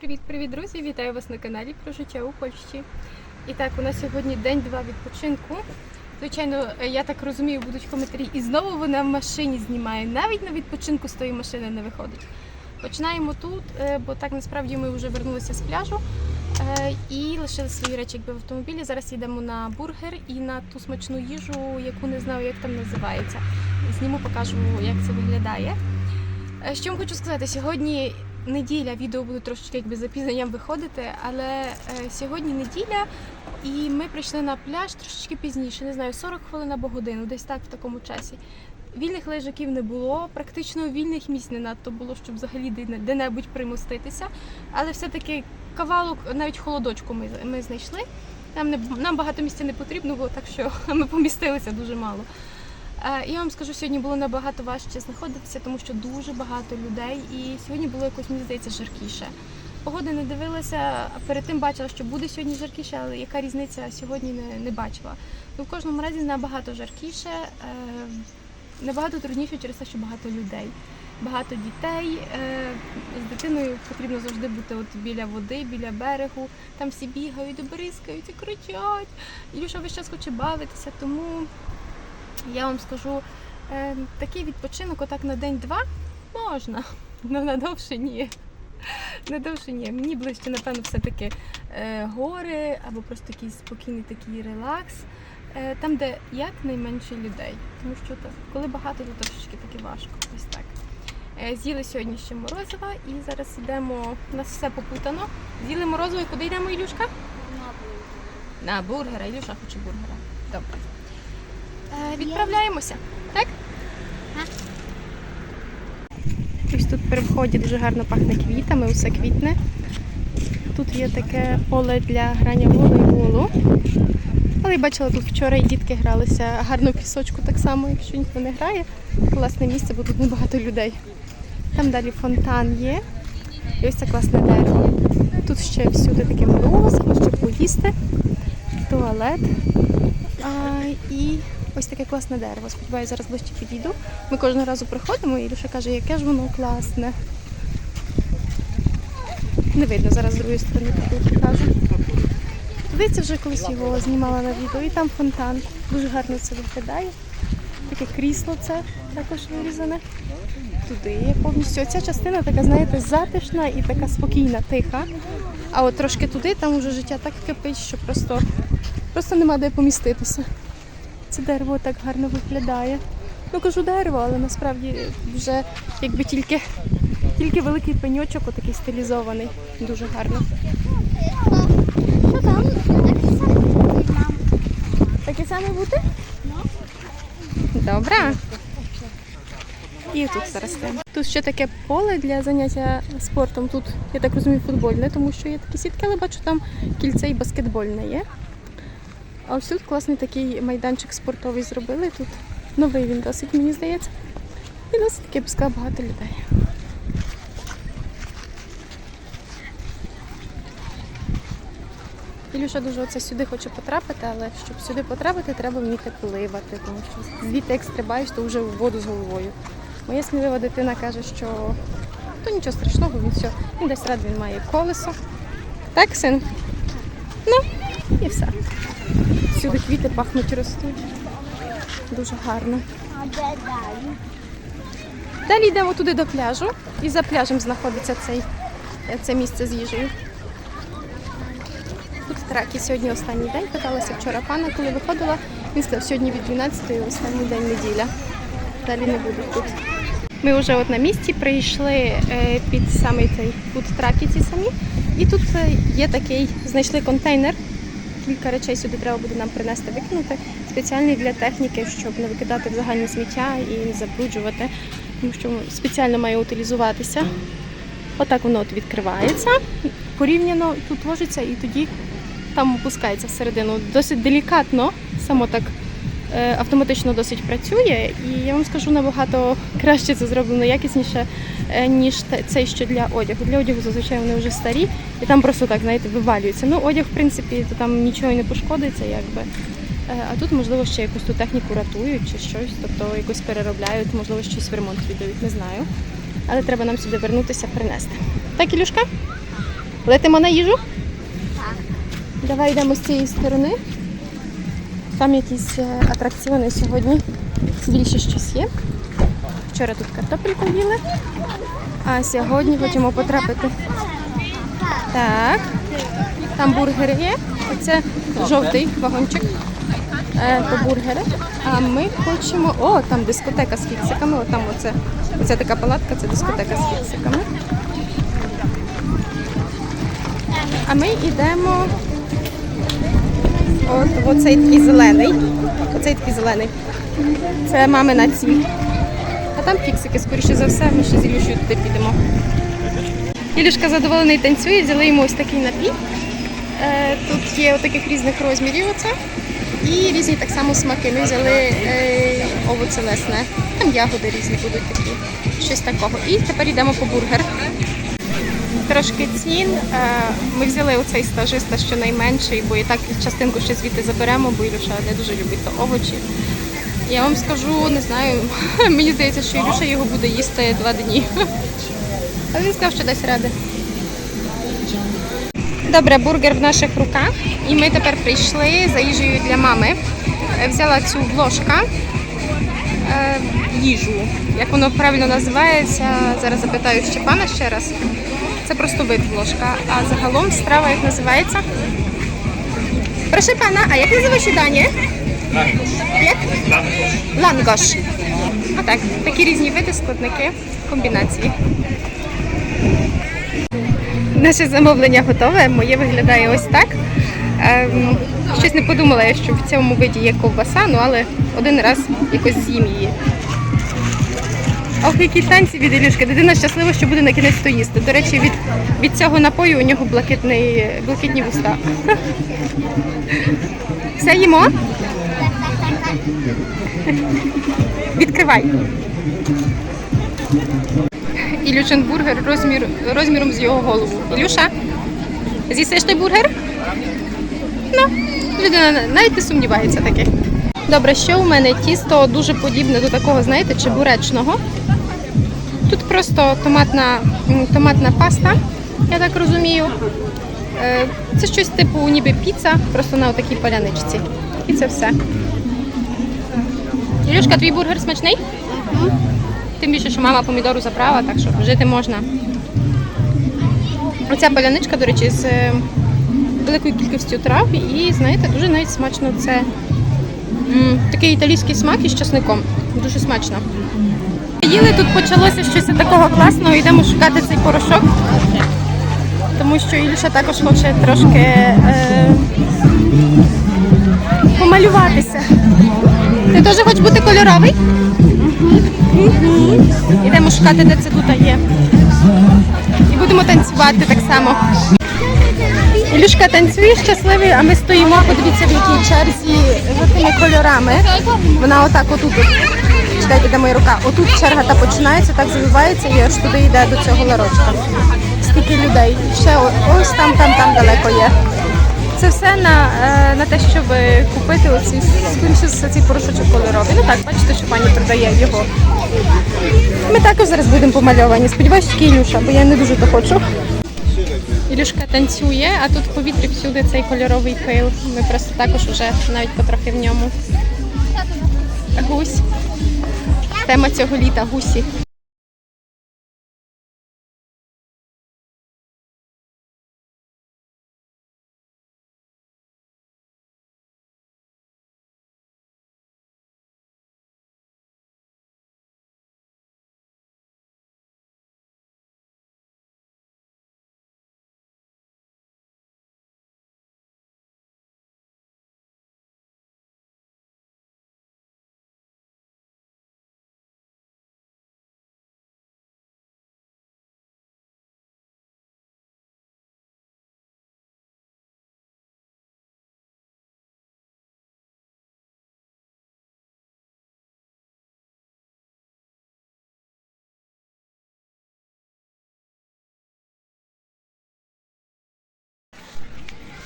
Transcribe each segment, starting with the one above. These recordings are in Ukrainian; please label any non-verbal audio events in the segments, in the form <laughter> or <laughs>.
Привіт-привіт, друзі! Вітаю вас на каналі про життя у Польщі. І так, у нас сьогодні день-два відпочинку. Звичайно, е, я так розумію, будуть коментарі. І знову вона в машині знімає. Навіть на відпочинку з тої машини не виходить. Починаємо тут, е, бо так насправді ми вже вернулися з пляжу е, і лишили свої речі якби в автомобілі. Зараз йдемо на бургер і на ту смачну їжу, яку не знаю, як там називається. Зніму, покажу, як це виглядає. Що вам хочу сказати, сьогодні неділя, відео буде трошечки якби запізненням виходити, але е, сьогодні неділя, і ми прийшли на пляж трошечки пізніше, не знаю, 40 хвилин або годину, десь так в такому часі. Вільних лежаків не було, практично вільних місць не надто було, щоб взагалі де- де-небудь примоститися. Але все-таки кавалок, навіть холодочку ми, ми знайшли. Нам, не, нам багато місця не потрібно було, так що <laughs> ми помістилися дуже мало. Е, Я вам скажу, сьогодні було набагато важче знаходитися, тому що дуже багато людей, і сьогодні було якось, мені здається, жаркіше. Погоди не дивилася, перед тим бачила, що буде сьогодні жаркіше, але яка різниця сьогодні не, не бачила. Ну, в кожному разі набагато жаркіше, е, набагато трудніше через те, що багато людей. Багато дітей. Е, З дитиною потрібно завжди бути от біля води, біля берегу. Там всі бігають, бризкають і кричать. Ілюша весь час хоче бавитися, тому я вам скажу, е, такий відпочинок отак на день-два можна, але надовше ні. Надовше ні. Мені ближче, напевно, все-таки е, гори або просто якийсь спокійний такий релакс. Е, там, де якнайменше людей. Тому що так, коли багато, то трошечки таки важко. Ось так. З'їли сьогодні ще морозива і зараз йдемо. У нас все попутано. З'їли морозиво і куди йдемо, Ілюшка? На бургера. На бургера. Ілюша хоче бургера. Добре. Е, відправляємося, так? Ось тут при вході дуже гарно пахне квітами, усе квітне. Тут є таке поле для грання волейболу. Але я бачила, тут вчора і дітки гралися гарно в пісочку так само, якщо ніхто не грає. Класне місце, бо тут небагато людей. Там далі фонтан є. І ось це класне дерево. Тут ще всюди таке морозиво, щоб поїсти, туалет. А, і ось таке класне дерево. Сподіваюся, зараз ближче підійду. Ми кожного разу приходимо, і Ілюша каже, яке ж воно класне. Не видно, зараз з другої сторони покажу. Здається, вже колись його знімала на відео, і там фонтан. Дуже гарно це виглядає. Таке крісло це також вирізане. Туди є повністю. Оця частина така, знаєте, затишна і така спокійна, тиха. А от трошки туди, там вже життя так кипить, що просто, просто нема де поміститися. Це дерево так гарно виглядає. Ну кажу дерево, але насправді вже якби тільки, тільки великий пеньочок, отакий стилізований. Дуже гарно. Що там? Таке саме бути? Добре. І тут зараз. Тут ще таке поле для заняття спортом. Тут, я так розумію, футбольне, тому що є такі сітки, але бачу, там кільце і баскетбольне є. А ось тут класний такий майданчик спортовий зробили. Тут новий він досить, мені здається. І досить таки пускає багато людей. Ілюша дуже оце сюди хоче потрапити, але щоб сюди потрапити, треба вміти пливати, тому що звідти як стрибаєш, то вже в воду з головою. Моя смілива дитина каже, що то нічого страшного, він все, він десь рад, він має колесо. Так, син? Ну, і все. Всюди квіти пахнуть ростуть. Дуже гарно. Далі? Далі йдемо туди до пляжу, і за пляжем знаходиться цей, це місце з їжею. Тут траки сьогодні останній день. Питалася вчора пана, коли виходила. Він сказав, сьогодні від 12 останній день неділя. Далі не буду тут. Ми вже от на місці прийшли е, під самий цей фуд-траки ці самі. І тут е, є такий, знайшли контейнер. Кілька речей сюди треба буде нам принести викинути. Спеціальний для техніки, щоб не викидати в загальне сміття і не забруджувати, тому що спеціально має утилізуватися. Отак воно от відкривається, порівняно тут ложиться і тоді там опускається всередину. Досить делікатно, само так автоматично досить працює. І я вам скажу, набагато краще це зроблено, якісніше, е, ніж цей, що для одягу. Для одягу зазвичай вони вже старі, і там просто так, знаєте, вивалюється. Ну, одяг, в принципі, то там нічого не пошкодиться, якби. Е, А тут, можливо, ще якусь ту техніку рятують чи щось, тобто якось переробляють, можливо, щось в ремонт віддають, не знаю. Але треба нам сюди вернутися, принести. Так, Ілюшка? Летимо на їжу? Так. Давай йдемо з цієї сторони. Там якісь е, атракціони сьогодні. Більше щось є. Вчора тут картопельку їли, а сьогодні хочемо потрапити. Так. Там бургери є. Оце жовтий вагончик. Е, то бургери. А ми хочемо. О, там дискотека з фіксиками. О, оце, оця така палатка, це дискотека з фіксиками. А ми йдемо. От, оцей такий зелений. Оцей такий зелений. Це мамина цвіт. А там фіксики, скоріше за все, ми ще з Ілюшею туди підемо. Ілюшка задоволений танцює, взяли йому ось такий напій. Е, Тут є таких різних розмірів оце. І різні так само смаки. Ми взяли е, овоце лесне. Там ягоди різні будуть такі. Щось такого. І тепер йдемо по бургер. Трошки цін. Е, Ми взяли оцей стажиста, що найменший, бо і так частинку ще звідти заберемо, бо Ілюша не дуже любить то овочі. Я вам скажу, не знаю, <laughs> мені здається, що Ілюша його буде їсти два дні. <laughs> А він сказав, що десь ради. Добре, бургер в наших руках. І ми тепер прийшли за їжею для мами. Е, Взяла цю ложка е, їжу. Як воно правильно називається, зараз запитаю Щепана ще раз. Це просто вид ложка. А загалом страва як називається? Прошу пана, а як називаєш дані? Як? Лангош. А так, такі різні види, складники, комбінації. Наше замовлення готове. Моє виглядає ось так. Ем, щось не подумала, що в цьому виді є ковбаса, ну але один раз якось з'їм її. Ох, які танці від Ілюшки. Дитина щаслива, що буде на кінець то їсти. До речі, від, від цього напою у нього блакитний, блакитні вуста. <laughs> Все їмо? Відкривай. Ілюшин бургер розмір, розміром з його голову. Ілюша, з'їсиш той бургер? Ну, людина навіть не сумнівається таки. Добре, що у мене тісто дуже подібне до такого, знаєте, чебуречного. Просто томатна, томатна паста, я так розумію. Е, Це щось типу ніби піца, просто на такій поляничці. І це все. Ілюшка, твій бургер смачний? Тим більше, що мама помідору забрала, так що жити можна. Оця поляничка, до речі, з е, великою кількістю трав і, знаєте, дуже навіть смачно це такий італійський смак із часником. Дуже смачно. Їли тут почалося щось такого класного, йдемо шукати цей порошок, тому що Ілюша також хоче трошки е, помалюватися. Ти теж хочеш бути кольоровий? Йдемо шукати, де це тут є. І будемо танцювати так само. Ілюшка танцює щасливий, а ми стоїмо, подивіться, в якій черзі за тими кольорами. Вона отак отут. Чекайте, де моя рука. Отут черга та починається, так завивається і аж туди йде до цього ларочка. Скільки людей. Ще ось там, там, там далеко є. Це все на, е, на те, щоб купити оці за цей порошочок кольоровий. Ну так, бачите, що пані продає його. Ми також зараз будемо помальовані. Сподіваюся, тільки Ілюша, бо я не дуже то хочу. Ілюшка танцює, а тут в повітрі всюди цей кольоровий пил. Ми просто також вже навіть потрохи в ньому. Гусь. Тема цього літа гусі.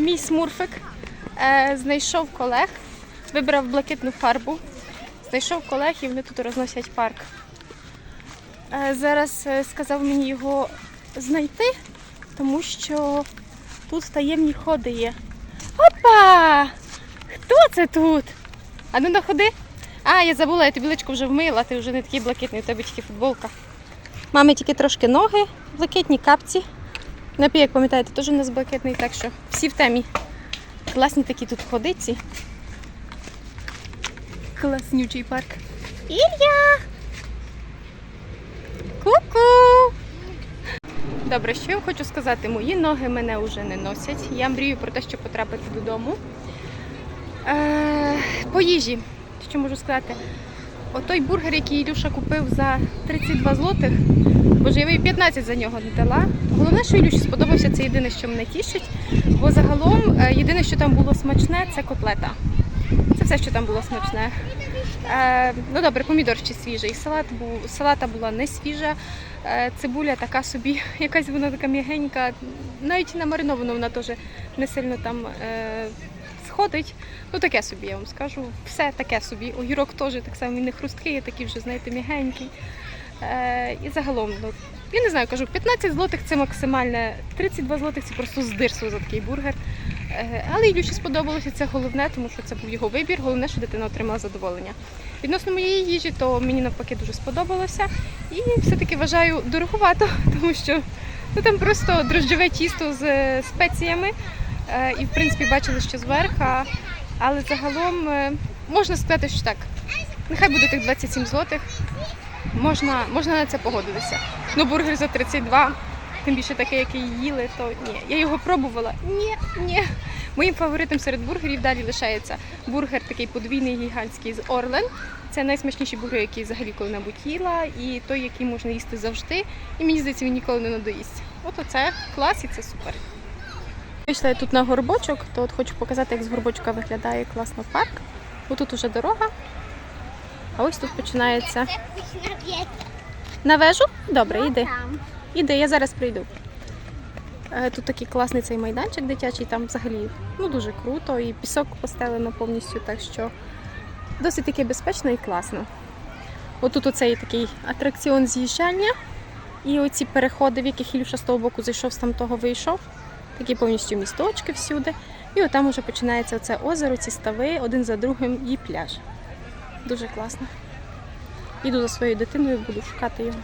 Мій смурфик е, знайшов колег, вибрав блакитну фарбу, знайшов колег і вони тут розносять парк. Е, зараз е, сказав мені його знайти, тому що тут таємні ходи є. Опа! Хто це тут? А ну находи. А, я забула, я тобі личко вже вмила, ти вже не такий блакитний, у тебе тільки футболка. Мами тільки трошки ноги, блакитні капці. Напій, як пам'ятаєте, теж у нас блакитний, так що всі в темі. Класні такі тут ходиці. Класнючий парк. Ілля! Ку-ку! Добре, що я хочу сказати, мої ноги мене вже не носять. Я мрію про те, щоб потрапити додому. Е, по їжі, що можу сказати? Отой бургер, який Ілюша купив за 32 злотих, боже, я би 15 за нього не дала. Головне, що Ілюші сподобався, це єдине, що мене тішить. Бо загалом е, єдине, що там було смачне, це котлета. Це все, що там було смачне. Е, ну добре, помідор ще свіжий. Салат був, салата була не свіжа. Е, цибуля така собі, <laughs> якась вона така м'ягенька. Навіть на мариновано вона теж не сильно там е, сходить. Ну таке собі, я вам скажу. Все таке собі. Огірок теж так само він не хрусткий, а такий вже, знаєте, м'ягенький. Е, і загалом, ну, я не знаю, кажу, 15 злотих це максимальне, 32 злотих це просто здирство за такий бургер. Е, Але Ілюші сподобалося це головне, тому що це був його вибір. Головне, що дитина отримала задоволення. Відносно моєї їжі, то мені навпаки дуже сподобалося. І все-таки вважаю дороговато, <laughs> тому що ну, там просто дрожджове тісто з спеціями. Е, І в принципі бачили, що зверха. Але загалом можна сказати, що так. Нехай буде тих 27 злотих. Можна, можна на це погодитися. Ну, бургер за 32, тим більше такий, який їли, то ні. Я його пробувала. Ні, ні. Моїм фаворитом серед бургерів далі лишається бургер такий подвійний гігантський з Орлен. Це найсмачніший бургер, який взагалі коли-небудь їла, і той, який можна їсти завжди. І мені здається, він ніколи не надоїсть. От оце клас і це супер. Вийшла я тут на горбочок, то от хочу показати, як з горбочка виглядає класно парк. Отут уже дорога. А ось тут починається на вежу. Добре, йди. Іди, я зараз прийду. Е, Тут такий класний цей майданчик дитячий, там взагалі ну, дуже круто, і пісок постелено повністю, так що досить таки безпечно і класно. Отут оцей такий атракціон з'їжджання, і оці переходи, в яких Ілюша з того боку зайшов, з там того вийшов. Такі повністю місточки всюди. І отам уже починається оце озеро, ці стави, один за другим і пляж. Дуже класно. Іду за своєю дитиною, буду шукати його.